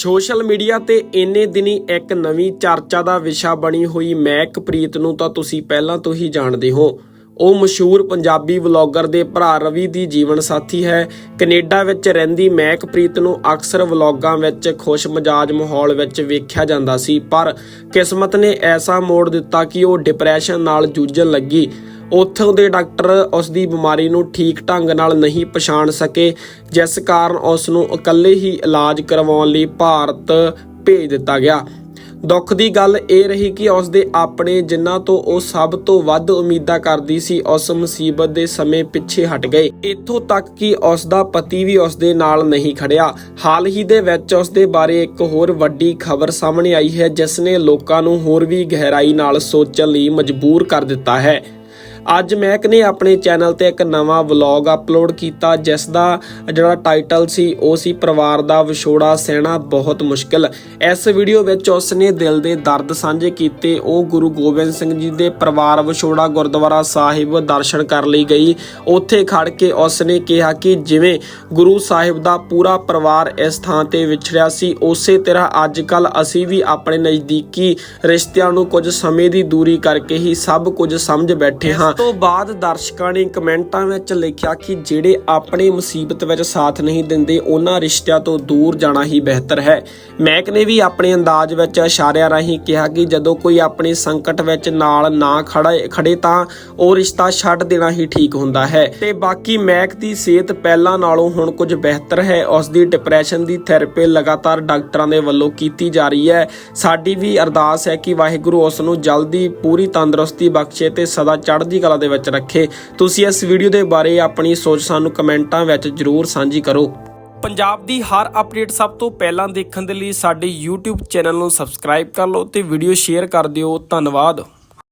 Social media ਤੇ ਇੰਨੇ ਦਿਨੀ ਇੱਕ ਨਵੀਂ ਚਰਚਾ ਦਾ ਵਿਸ਼ਾ ਬਣੀ ਹੋਈ ਮੈਕਪ੍ਰੀਤ ਨੂੰ ਤਾਂ ਤੁਸੀਂ ਪਹਿਲਾਂ ਤੋਂ ਹੀ ਜਾਣਦੇ ਹੋ। ਉਹ ਮਸ਼ਹੂਰ ਪੰਜਾਬੀ ਵਲੌਗਰ ਦੇ ਭਰਾ ਰਵੀ ਦੀ ਜੀਵਨ ਸਾਥੀ ਹੈ। ਕੈਨੇਡਾ ਵਿੱਚ ਰਹਿੰਦੀ ਮੈਕਪ੍ਰੀਤ ਨੂੰ ਅਕਸਰ ਵਲੌਗਾਂ ਵਿੱਚ ਖੁਸ਼ ਮਜਾਜ ਮਾਹੌਲ ਵਿੱਚ ਵੇਖਿਆ ਜਾਂਦਾ ਸੀ, ਪਰ ਕਿਸਮਤ ਨੇ ਐਸਾ ਮੋੜ ਦਿੱਤਾ ਕਿ ਉਹ ਡਿਪਰੈਸ਼ਨ ਨਾਲ ਜੂਝਣ ਲੱਗੀ। ਉੱਥੋਂ ਦੇ ਡਾਕਟਰ ਉਸ ਦੀ ਬਿਮਾਰੀ ਨੂੰ ਠੀਕ ਢੰਗ ਨਾਲ ਨਹੀਂ ਪਛਾਣ ਸਕੇ, ਜਿਸ ਕਾਰਨ ਉਸ ਨੂੰ ਇਕੱਲੇ ਹੀ ਇਲਾਜ ਕਰਵਾਉਣ ਲਈ ਭਾਰਤ ਭੇਜ ਦਿੱਤਾ ਗਿਆ। ਦੁੱਖ ਦੀ ਗੱਲ ਇਹ ਰਹੀ ਕਿ ਉਸ ਦੇ ਆਪਣੇ ਜਿਨ੍ਹਾਂ ਤੋਂ ਉਹ ਸਭ ਤੋਂ ਵੱਧ ਉਮੀਦਾਂ ਕਰਦੀ ਸੀ, ਉਸ ਮੁਸੀਬਤ ਦੇ ਸਮੇਂ ਪਿੱਛੇ ਹਟ ਗਏ। ਇੱਥੋਂ ਤੱਕ ਕਿ ਉਸ ਦਾ ਪਤੀ ਵੀ ਉਸ ਦੇ ਨਾਲ ਨਹੀਂ ਖੜਿਆ। ਹਾਲ ਹੀ ਦੇ ਵਿੱਚ ਉਸ ਦੇ ਬਾਰੇ ਇੱਕ ਹੋਰ ਵੱਡੀ ਖਬਰ ਸਾਹਮਣੇ ਆਈ ਹੈ, ਜਿਸ ਨੇ ਲੋਕਾਂ ਨੂੰ ਹੋਰ ਵੀ ਗਹਿਰਾਈ ਨਾਲ ਸੋਚਣ ਲਈ ਮਜਬੂਰ ਕਰ ਦਿੱਤਾ ਹੈ। ਅੱਜ ਮਹਿਕ ਨੇ ਆਪਣੇ ਚੈਨਲ ਤੇ ਇੱਕ ਨਵਾਂ ਵਲੌਗ ਅਪਲੋਡ ਕੀਤਾ, ਜਿਸ ਦਾ ਜਿਹੜਾ ਟਾਈਟਲ ਸੀ, ਉਹ ਸੀ ਪਰਿਵਾਰ ਦਾ ਵਿਛੋੜਾ ਸਹਿਣਾ ਬਹੁਤ ਮੁਸ਼ਕਲ। ਇਸ ਵੀਡੀਓ ਵਿੱਚ ਉਸ ਨੇ ਦਿਲ ਦੇ ਦਰਦ ਸਾਂਝੇ ਕੀਤੇ। ਉਹ ਗੁਰੂ ਗੋਬਿੰਦ ਸਿੰਘ ਜੀ ਦੇ ਪਰਿਵਾਰ ਵਿਛੋੜਾ ਗੁਰਦੁਆਰਾ ਸਾਹਿਬ ਦਰਸ਼ਨ ਕਰ ਲਈ ਗਈ। ਉੱਥੇ ਖੜ ਕੇ ਉਸ ਨੇ ਕਿਹਾ ਕਿ ਜਿਵੇਂ ਗੁਰੂ ਸਾਹਿਬ ਦਾ ਪੂਰਾ ਪਰਿਵਾਰ ਇਸ ਥਾਂ ਤੇ ਵਿਛੜਿਆ ਸੀ, ਉਸੇ ਤਰ੍ਹਾਂ ਅੱਜ ਕੱਲ ਅਸੀਂ ਵੀ ਆਪਣੇ ਨਜ਼ਦੀਕੀ ਰਿਸ਼ਤਿਆਂ ਨੂੰ ਕੁਝ ਸਮੇਂ ਦੀ ਦੂਰੀ ਕਰਕੇ ਹੀ ਸਭ ਕੁਝ ਸਮਝ ਬੈਠੇ ਹਾਂ। ਇਸ ਤੋਂ ਬਾਅਦ ਦਰਸ਼ਕਾਂ ਨੇ ਕਮੈਂਟਾਂ ਵਿੱਚ ਲਿਖਿਆ ਕਿ ਜਿਹੜੇ ਆਪਣੀ ਮੁਸੀਬਤ ਵਿੱਚ ਸਾਥ ਨਹੀਂ ਦਿੰਦੇ ਉਹਨਾਂ ਰਿਸ਼ਤਿਆਂ ਤੋਂ ਦੂਰ ਜਾਣਾ ਹੀ ਬਿਹਤਰ ਹੈ। ਮੈਕ ਨੇ ਵੀ ਆਪਣੇ ਅੰਦਾਜ਼ ਵਿੱਚ ਇਸ਼ਾਰਿਆਂ ਰਾਹੀਂ ਕਿਹਾ ਕਿ ਜਦੋਂ ਕੋਈ ਆਪਣੀ ਸੰਕਟ ਵਿੱਚ ਨਾਲ ਨਾ ਖੜਾ ਖੜੇ ਤਾਂ ਉਹ ਰਿਸ਼ਤਾ ਛੱਡ ਦੇਣਾ ਹੀ ਠੀਕ ਹੁੰਦਾ ਹੈ। ਤੇ ਬਾਕੀ ਮੈਕ ਦੀ ਸਿਹਤ ਪਹਿਲਾਂ ਨਾਲੋਂ ਹੁਣ ਕੁਝ ਬਿਹਤਰ ਹੈ। ਉਸ ਦੀ ਡਿਪਰੈਸ਼ਨ ਦੀ ਥੈਰੇਪੀ ਲਗਾਤਾਰ ਡਾਕਟਰਾਂ ਦੇ ਵੱਲੋਂ ਕੀਤੀ ਜਾ ਰਹੀ ਹੈ। ਸਾਡੀ ਵੀ ਅਰਦਾਸ ਹੈ ਕਿ ਵਾਹਿਗੁਰੂ ਉਸ ਨੂੰ ਜਲਦੀ ਪੂਰੀ ਤੰਦਰੁਸਤੀ ਬਖਸ਼ੇ ਤੇ ਸਦਾ ਚੜ੍ਹਦੀ ਕਲਾ ਦੇ ਵਿੱਚ ਰੱਖੇ। ਤੁਸੀਂ ਇਸ ਵੀਡੀਓ ਦੇ ਬਾਰੇ ਆਪਣੀ ਸੋਚ ਸਾਨੂੰ ਕਮੈਂਟਾਂ ਵਿੱਚ ਜਰੂਰ ਸਾਂਝੀ ਕਰੋ। ਪੰਜਾਬ ਦੀ ਹਰ ਅਪਡੇਟ ਸਭ ਤੋਂ ਪਹਿਲਾਂ ਦੇਖਣ ਦੇ ਲਈ ਸਾਡੇ YouTube ਚੈਨਲ ਨੂੰ ਸਬਸਕ੍ਰਾਈਬ ਕਰ ਲਓ ਤੇ ਵੀਡੀਓ ਸ਼ੇਅਰ ਕਰ ਦਿਓ। ਧੰਨਵਾਦ।